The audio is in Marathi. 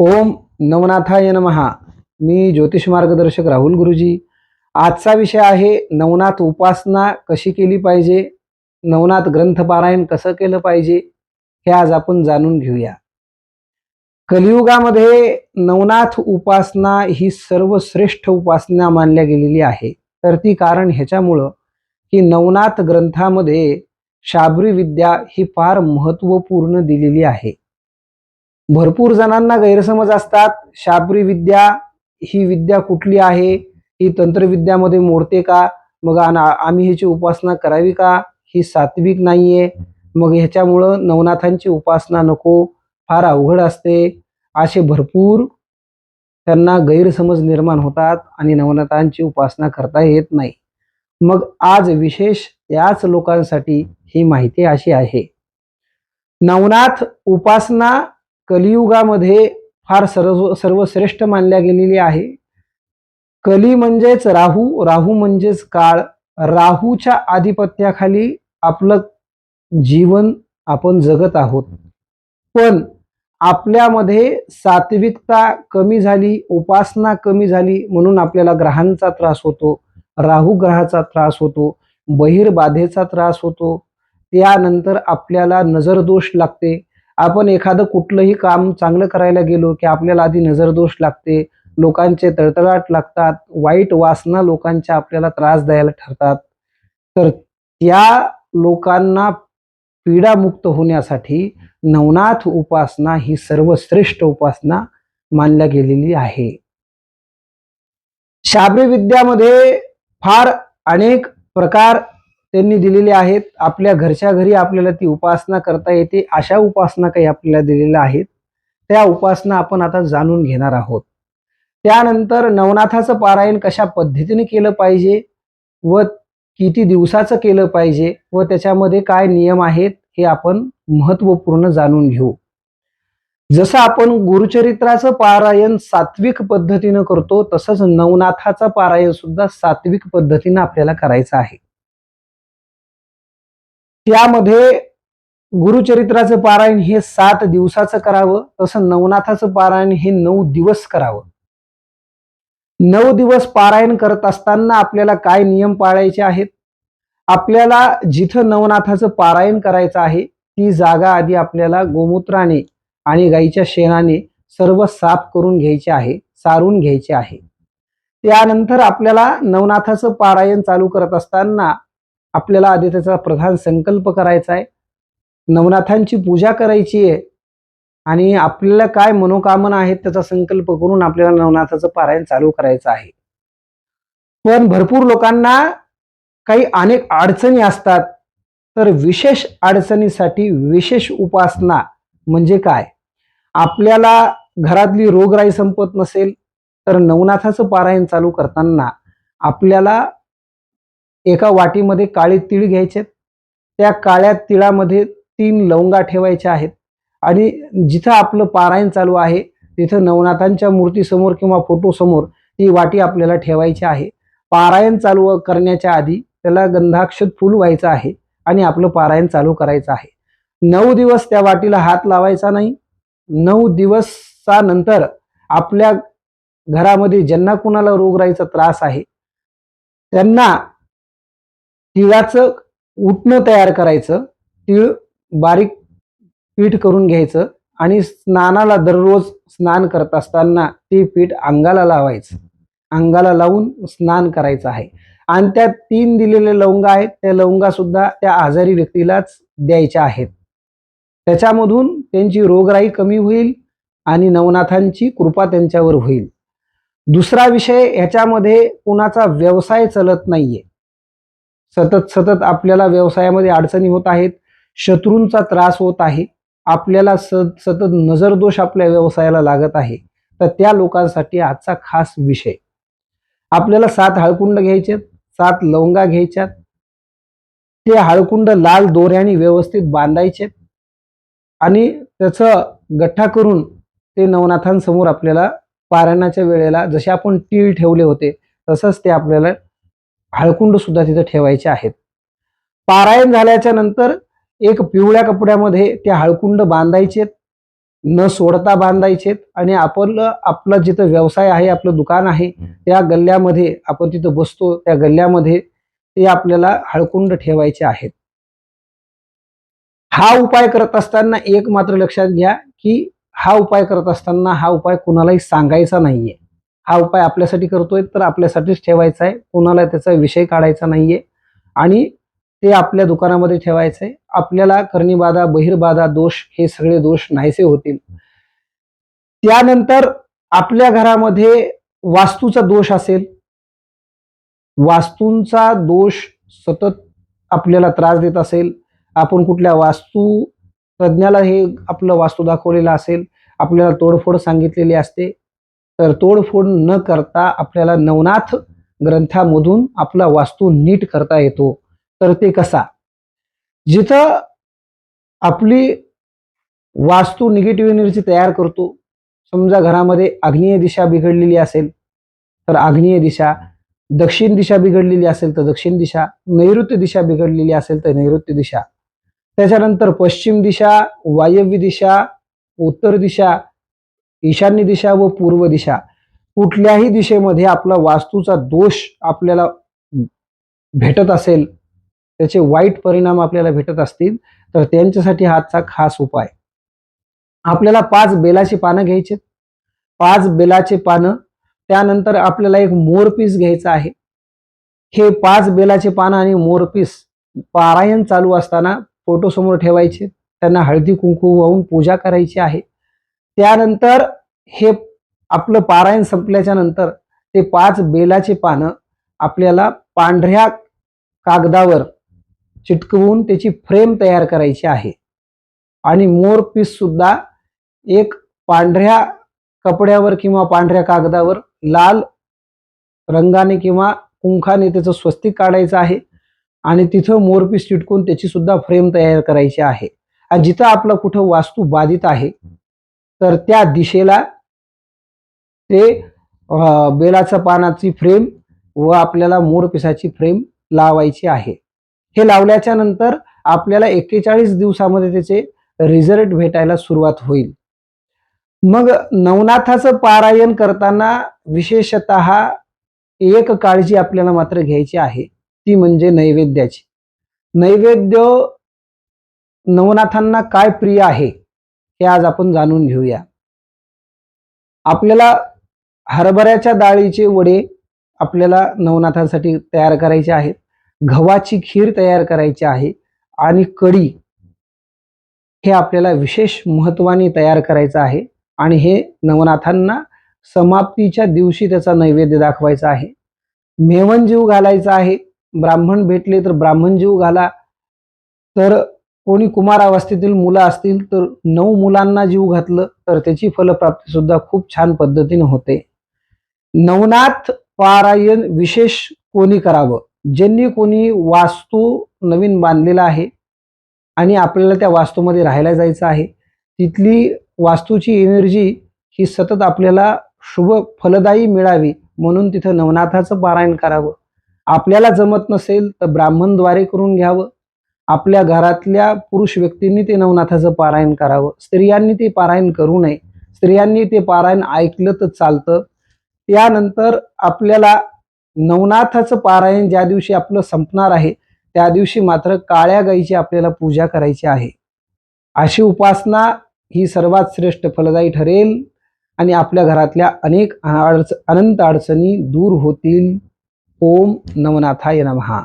ओम नवनाथाय नमहा मी ज्योतिष मार्गदर्शक राहुल गुरुजी. आजचा विषय आहे नवनाथ उपासना कशी केली पाहिजे? नवनाथ ग्रंथ पारायण कसं केलं पाहिजे? हे आज आपण जाणून घेऊया. कलियुगामध्ये नवनाथ उपासना ही सर्वश्रेष्ठ उपासना मानल्या गेलेली आहे. तर ती कारण ह्याच्यामुळं की नवनाथ ग्रंथामध्ये शाबरी विद्या ही फार महत्त्वपूर्ण दिलेली आहे. भरपूर जणांना गैरसमज असतात. शाबरी विद्या ही विद्या कुठली आहे? ही तंत्रविद्यामध्ये मोडते का? मग आम्ही ह्याची उपासना करावी का? ही सात्विक नाहीये. मग ह्याच्यामुळं नवनाथांची उपासना नको. फार अवघड असते. असे भरपूर त्यांना गैरसमज निर्माण होतात आणि नवनाथांची उपासना करता येत नाही. मग आज विशेष याच लोकांसाठी ही माहिती अशी आहे. नवनाथ उपासना कलियुगामध्ये फार सर्व सर्वश्रेष्ठ मानल्या गेलेली आहे. कली म्हणजेच राहू राहू म्हणजेच काळ. राहूच्या आधिपत्याखाली आपलं जीवन आपण जगत आहोत. पण आपल्यामध्ये सात्विकता कमी झाली उपासना कमी झाली म्हणून आपल्याला ग्रहांचा त्रास होतो राहू ग्रहाचा त्रास होतो बहिर्बाधेचा त्रास होतो. त्यानंतर आपल्याला नजरदोष लागते. आपण एखादं कुठलंही काम चांगलं करायला गेलो की आपल्याला आधी नजरदोष लागते लोकांचे तळतळाट लागतात वाईट वासना लोकांच्या आपल्याला त्रास द्यायला ठरतात. तर त्या लोकांना पीडामुक्त होण्यासाठी नवनाथ उपासना ही सर्वश्रेष्ठ उपासना मानल्या गेलेली आहे. शाबरी विद्यामध्ये फार अनेक प्रकार त्यांनी दिलेले आहेत. आपल्या घरच्या घरी आपल्याला ती उपासना करता येते. अशा उपासना काही आपल्याला दिलेल्या आहेत. त्या उपासना आपण आता जाणून घेणार आहोत. त्यानंतर नवनाथाचं पारायण कशा पद्धतीने केलं पाहिजे व किती दिवसाचं केलं पाहिजे व त्याच्यामध्ये काय नियम आहेत हे आपण महत्त्वपूर्ण जाणून घेऊ. जसं आपण गुरुचरित्राचं पारायण सात्विक पद्धतीनं करतो तसंच नवनाथाचं पारायण सुद्धा सात्विक पद्धतीनं आपल्याला करायचं आहे. त्यामध्ये गुरुचरित्राचं पारायण हे सात दिवसाचं करावं तसं नवनाथाचं पारायण हे नऊ दिवस करावं. नऊ दिवस पारायण करत असताना आपल्याला काय नियम पाळायचे आहेत? आपल्याला जिथं नवनाथाचं पारायण करायचं आहे ती जागा आधी आपल्याला गोमूत्राने आणि गाईच्या शेणाने सर्व साफ करून घ्यायचे आहे सारून घ्यायचे आहे. त्यानंतर आपल्याला नवनाथाचं पारायण चालू करत असताना आपल्याला आधी त्याचा प्रधान संकल्प करायचा आहे. नवनाथांची पूजा करायची आहे. आणि आपल्याला काय मनोकामना आहेत त्याचा संकल्प करून आपल्याला नवनाथाचं पारायण चालू करायचं आहे. पण भरपूर लोकांना काही अनेक अडचणी असतात. तर विशेष अडचणीसाठी विशेष उपासना म्हणजे काय? आपल्याला घरातली रोगराई संपत नसेल तर नवनाथाचं पारायण चालू करताना आपल्याला एका वाटीमध्ये काळे तीळ घ्यायचे. त्या काळ्या तिळामध्ये तीन लवंगा ठेवायच्या आहेत. आणि जिथं आपलं पारायण चालू आहे तिथं नवनाथांच्या मूर्तीसमोर किंवा फोटोसमोर ती वाटी आपल्याला ठेवायची आहे. पारायण चालू करण्याच्या आधी त्याला गंधाक्षत फुल व्हायचं आहे आणि आपलं पारायण चालू करायचं आहे. नऊ दिवस त्या वाटीला हात लावायचा नाही. नऊ दिवसानंतर आपल्या घरामध्ये ज्यांना कुणाला रोगराईचा त्रास आहे त्यांना तिळाचं उठणं तयार करायचं तीळ बारीक पीठ करून घ्यायचं आणि स्नानाला दररोज स्नान करत असताना ते पीठ अंगाला लावायचं. अंगाला लावून स्नान करायचं आहे. आणि त्या तीन दिलेले लवंगा आहेत त्या लवंगा सुद्धा त्या आजारी व्यक्तीलाच द्यायच्या आहेत. त्याच्यामधून त्यांची रोगराई कमी होईल आणि नवनाथांची कृपा त्यांच्यावर होईल. दुसरा विषय ह्याच्यामध्ये कुणाचा व्यवसाय चलत नाहीये. सतत सतत आपल्याला व्यवसायामध्ये अडचणी होत आहेत शत्रूंचा त्रास होत आहे आपल्याला स सतत नजरदोष आपल्या व्यवसायाला लागत आहे तर त्या लोकांसाठी आजचा खास विषय. आपल्याला सात हळकुंड घ्यायचे सात लवंगा घ्यायच्यात ते हळकुंड लाल दोऱ्याने व्यवस्थित बांधायचे आणि त्याचं गठ्ठा करून ते नवनाथांसमोर आपल्याला पारायणाच्या वेळेला जसे आपण तीळ ठेवले होते तसंच ते आपल्याला हळकुंड सुद्धा तिथे ठेवायचे आहेत. पारायण झाल्याच्यानंतर एक पिवळ्या कपड्यामध्ये ते हळकुंड बांधायचे न सोडता बांधायचे आणि आपण आपलं जिथं व्यवसाय आहे आपलं दुकान आहे त्या गल्ल्यामध्ये आपण तिथं बसतो त्या गल्ल्यामध्ये ते आपल्याला हळकुंड ठेवायचे आहेत. हा उपाय करत असताना एक मात्र लक्षात घ्या की हा उपाय करत असताना हा उपाय कुणालाही सांगायचा नाहीये. हा उपाय आपल्यासाठी करतोय तर आपल्यासाठीच ठेवायचा आहे. कोणाला त्याचा विषय काढायचा नाहीये. आणि ते आपल्या दुकानामध्ये ठेवायचं आहे. आपल्याला कर्णीबाधा बहिर्बाधा दोष हे सगळे दोष नाहीसे होतील. त्यानंतर आपल्या घरामध्ये वास्तूचा दोष असेल. वास्तूंचा दोष सतत आपल्याला त्रास देत असेल. आपण कुठल्या वास्तू तज्ज्ञाला हे आपलं वास्तू दाखवलेलं असेल. आपल्याला तोडफोड सांगितलेली असते. तर तोडफोड न करता आपल्याला नवनाथ ग्रंथामधून आपला वास्तू नीट करता येतो. तर ते कसा? जिथं आपली वास्तू निगेटिव्ह एनर्जी तयार करतो समजा घरामध्ये आग्नेय दिशा बिघडलेली असेल तर आग्नेय दिशा दक्षिण दिशा बिघडलेली असेल तर दक्षिण दिशा नैऋत्य दिशा बिघडलेली असेल तर नैऋत्य दिशा. त्याच्यानंतर पश्चिम दिशा वायव्य दिशा उत्तर दिशा ईशान्य दिशा व पूर्व दिशा. कुठल्याही दिशेमध्ये आपला वास्तूचा दोष आपल्याला भेटत असेल त्याचे वाईट परिणाम आपल्याला भेटत असतील तर त्यांच्यासाठी हातचा खास उपाय. आपल्याला पाच बेलाची पानं घ्यायची पाच बेलाचे पानं त्यानंतर आपल्याला एक मोरपीस घ्यायचं आहे. हे पाच बेलाचे पानं आणि मोरपीस पारायण चालू असताना फोटो समोर ठेवायचे त्यांना हळदी कुंकू वाहून पूजा करायची आहे. त्यानंतर हे आपलं पारायण संपल्याच्या नंतर ते पाच बेलाचे पानं आपल्याला पांढऱ्या कागदावर चिटकवून त्याची फ्रेम तयार करायची आहे. आणि मोर पीस सुद्धा एक पांढऱ्या कपड्यावर किंवा पांढऱ्या कागदावर लाल रंगाने किंवा कुंखाने त्याचं स्वस्तिक काढायचं आहे. आणि तिथं मोरपीस चिटकून त्याची सुद्धा फ्रेम तयार करायची आहे. आणि जिथं आपलं कुठं वास्तू बाधित आहे तर त्या दिशेला ते बेलाचं पानाची फ्रेम व आपल्याला मोरपिसाची फ्रेम लावायची आहे. हे लावल्याच्या नंतर आपल्याला एक्केचाळीस दिवसामध्ये त्याचे रिझल्ट भेटायला सुरुवात होईल. मग नवनाथाचं पारायण करताना विशेषत एक काळजी आपल्याला मात्र घ्यायची आहे. ती म्हणजे नैवेद्याची. नैवेद्य नवनाथांना काय प्रिय आहे? हे आज आपण जाणून घेऊया. आपल्याला हरभऱ्याच्या डाळीचे वडे आपल्याला नवनाथांसाठी तयार करायचे आहेत. गव्हाची खीर तयार करायची आहे आणि कढी हे आपल्याला विशेष महत्वाने तयार करायचं आहे आणि हे नवनाथांना समाप्तीच्या दिवशी त्याचा नैवेद्य दाखवायचा आहे. मेवन जीव घालायचा आहे. ब्राह्मण भेटले तर ब्राह्मण जीव घाला. तर कोणी कुमार अवस्थेतील मुलं असतील तर नऊ मुलांना जीव घातलं तर त्याची फलप्राप्ती सुद्धा खूप छान पद्धतीने होते. नवनाथ पारायण विशेष कोणी करावं? ज्यांनी कोणी वास्तू नवीन बांधलेला आहे आणि आपल्याला त्या वास्तूमध्ये राहायला जायचं आहे तिथली वास्तूची एनर्जी ही सतत आपल्याला शुभ फलदायी मिळावी म्हणून तिथं नवनाथाचं पारायण करावं. आपल्याला जमत नसेल तर ब्राह्मणद्वारे करून घ्यावं. आपल्या घरातल्या पुरुष व्यक्तींनी ते नवनाथाचं पारायण करावं. स्त्रियांनी ते पारायण करू नये. स्त्रियांनी ते पारायण ऐकलं तर चालतं. त्यानंतर आपल्याला नवनाथाचं पारायण ज्या दिवशी आपलं संपणार आहे त्या दिवशी मात्र काळ्या गाईची आपल्याला पूजा करायची आहे. अशी उपासना ही सर्वात श्रेष्ठ फलदायी ठरेल आणि आपल्या घरातल्या अनेक अडच अनंत अडचणी दूर होतील. ओम नवनाथाय नमहा